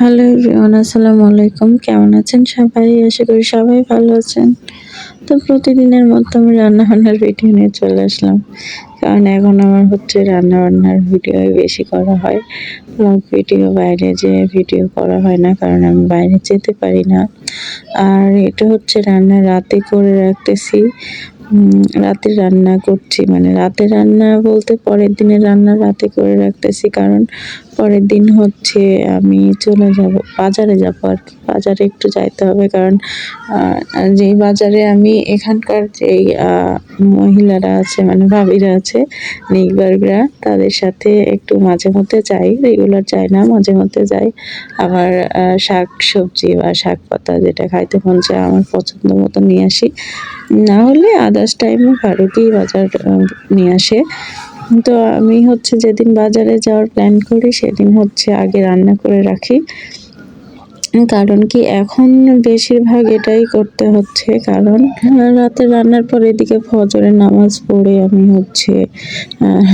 Hello everyone, আসসালামু আলাইকুম। কেমন আছেন সবাই? আশা করি সবাই ভালো আছেন। তো প্রতিদিনের মতো আমি রান্নাবান্নার ভিডিও নিয়ে চলে আসলাম। কারণ এখন আমার হচ্ছে রান্নাবান্নার ভিডিও বেশি করা হয়। ভিডিও বাইরে যে ভিডিও করা হয় না, কারণ আমি বাইরে যেতে পারি না। আর এটা হচ্ছে রান্না রাতে করে রাখতেছি। রাতে রান্না করছি। মানে রাতে রান্না বলতে পরের দিনের রান্না রাতে করে রাখতেছি। কারণ পরের দিন হচ্ছে আমি চলে যাব বাজারে যাব আর কি। বাজারে একটু যাইতে হবে কারণ যেই বাজারে আমি এখানকার যেই মহিলারা আছে মানে ভাবিরা আছে নিকবারগরা তাদের সাথে একটু মাঝে মধ্যে যাই। রেগুলার যাই না মাঝে মধ্যে যাই। আহ, শাক সবজি বা শাক পাতা যেটা খাইতে মন চায় আমার পছন্দ মতো নিয়ে আসি। না হলে আদার্স টাইমে ফারুকই বাজার নিয়ে আসে। তো আমি হচ্ছে যেদিন বাজারে যাওয়ার প্ল্যান করি, সেদিন হচ্ছে আগে রান্না করে রাখি। কারণ কি এখন বেশিরভাগ এটাই করতে হচ্ছে, কারণ রাতে রান্নার পর এদিকে ফজরের নামাজ পড়ে আমি হচ্ছে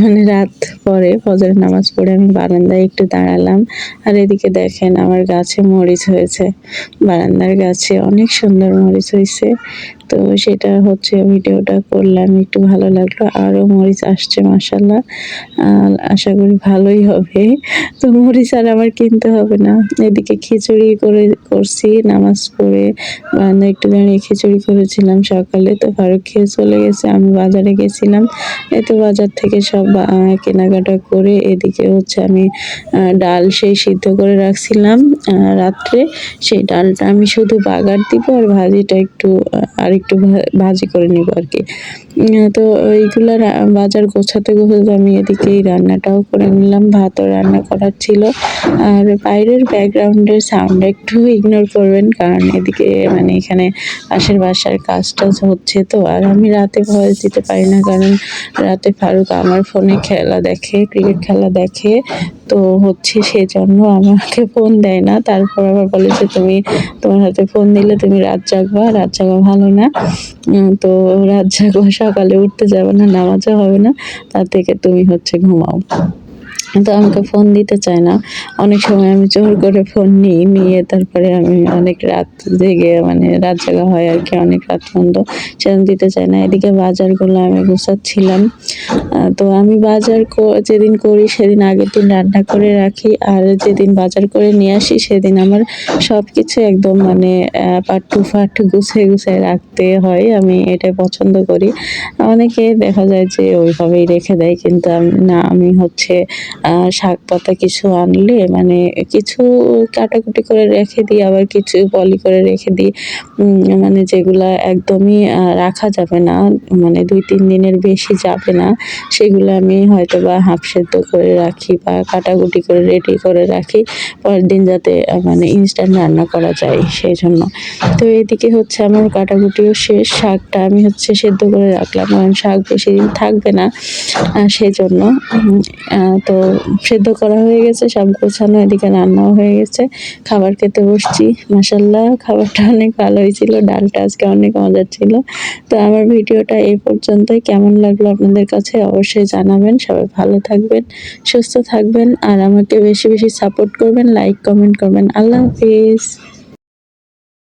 মানে রাত পরে ফজরের নামাজ পড়ে আমি বারান্দায় একটু দাঁড়ালাম। আর এদিকে দেখেন আমার গাছে মরিচ হয়েছে, বারান্দার গাছে অনেক সুন্দর মরিচ হয়েছে। তো সেটা হচ্ছে ভিডিওটা করলাম, একটু ভালো লাগল, আরও মরিচ আসছে মাসাল্লাহ আশা করি ভালোই হবে। তো মরিচ আর আমার কিনতে হবে না, এদিকে খিচুড়ি করছি, নামাজ পড়ে বারান্দায় একটু দাঁড়িয়ে খিচুড়ি করেছিলাম সকালে। তো ফারুক খেয়ে চলে গেছে, আমি বাজারে গেছিলাম। এই তো বাজার থেকে সব কেনাকাটা করে এদিকে হচ্ছে আমি ডাল সেই সিদ্ধ করে রাখছিলাম রাত্রে। সেই ডালটা আমি শুধু বাগার দিব আর ভাজিটা একটু আর একটু ভাজি করে নিব আর কি। তো এইগুলা বাজার গোছাতে গোছাতে আমি এদিকে রান্নাটাও করে নিলাম। ভাতও রান্না করার ছিল। আর বাইরের ব্যাকগ্রাউন্ডের সাউন্ড একটু ইগনোর করবেন, কারণ এদিকে মানে এখানে পাশের বাসার কাজ টাজ হচ্ছে তো, আর আমি রাতে ভয়েস দিতে পারি না, কারণ রাতে ফারুক আমার ফোনে খেলা দেখে ক্রিকেট খেলা দেখে, তো হচ্ছে সেজন্য আমাকে ফোন দেয় না। তারপর আবার বলে যে, তুমি তোমার হাতে ফোন দিলে তুমি রাত জাগবা, রাত জাগা ভালো না। তো রাত জাগবা, সকালে উঠতে যাবে না, নামাজও হবে না, তার থেকে তুমি হচ্ছে ঘুমাও। তো আমাকে ফোন দিতে চায় না। অনেক সময় আমি জোর করে ফোন নিই নিয়ে তারপরে আমি অনেক রাত জেগে মানে রাত জাগা হয় আর কি অনেক রাত পর্যন্ত সেরকম দিতে চায় না। এদিকে বাজারগুলো আমি গুছাচ্ছিলাম। তো আমি বাজার যেদিন করি সেদিন আগের দিন রান্না করে রাখি। আর যেদিন বাজার করে নিয়ে আসি সেদিন আমার সব কিছু একদম মানে আহ, পাট টু ফাট গুছিয়ে গুছিয়ে রাখতে হয়। আমি এটা পছন্দ করি। অনেকে দেখা যায় যে ওইভাবেই রেখে দেয় কিন্তু না আমি হচ্ছে শাক পাতা কিছু আনলে মানে কিছু কাটাকুটি করে রেখে দিই, আবার কিছু পলি করে রেখে দিই। মানে যেগুলা একদমই রাখা যাবে না মানে দুই, তিন দিনের বেশি যাবে না, সেগুলো আমি হয়তো বা হাফ সেদ্ধ করে রাখি বা কাটাকুটি করে রেডি করে রাখি পরের দিন যাতে মানে ইনস্ট্যান্ট রান্না করা যায় সেই জন্য। তো এদিকে হচ্ছে আমার কাটাকুটিও শেষ, শাকটা আমি হচ্ছে সেদ্ধ করে রাখলাম, কারণ শাক বেশি দিন থাকবে না সেই জন্য তো সেদ্ধ করা হয়ে গেছে সব গোছানো, এদিকে রান্নাও হয়ে গেছে। খাবার খেতে বসছি। মাসাল্লাহ খাবারটা অনেক ভালো হয়েছিল, ডালটা আজকে অনেক মজার ছিল। তো আমার ভিডিওটা এই পর্যন্তই। কেমন লাগল আপনাদের কাছে অবশ্যই জানাবেন। সবাই ভালো থাকবেন, সুস্থ থাকবেন, আর আমাকে বেশি বেশি সাপোর্ট করবেন লাইক কমেন্ট করবেন। আল্লাহ হাফিজ।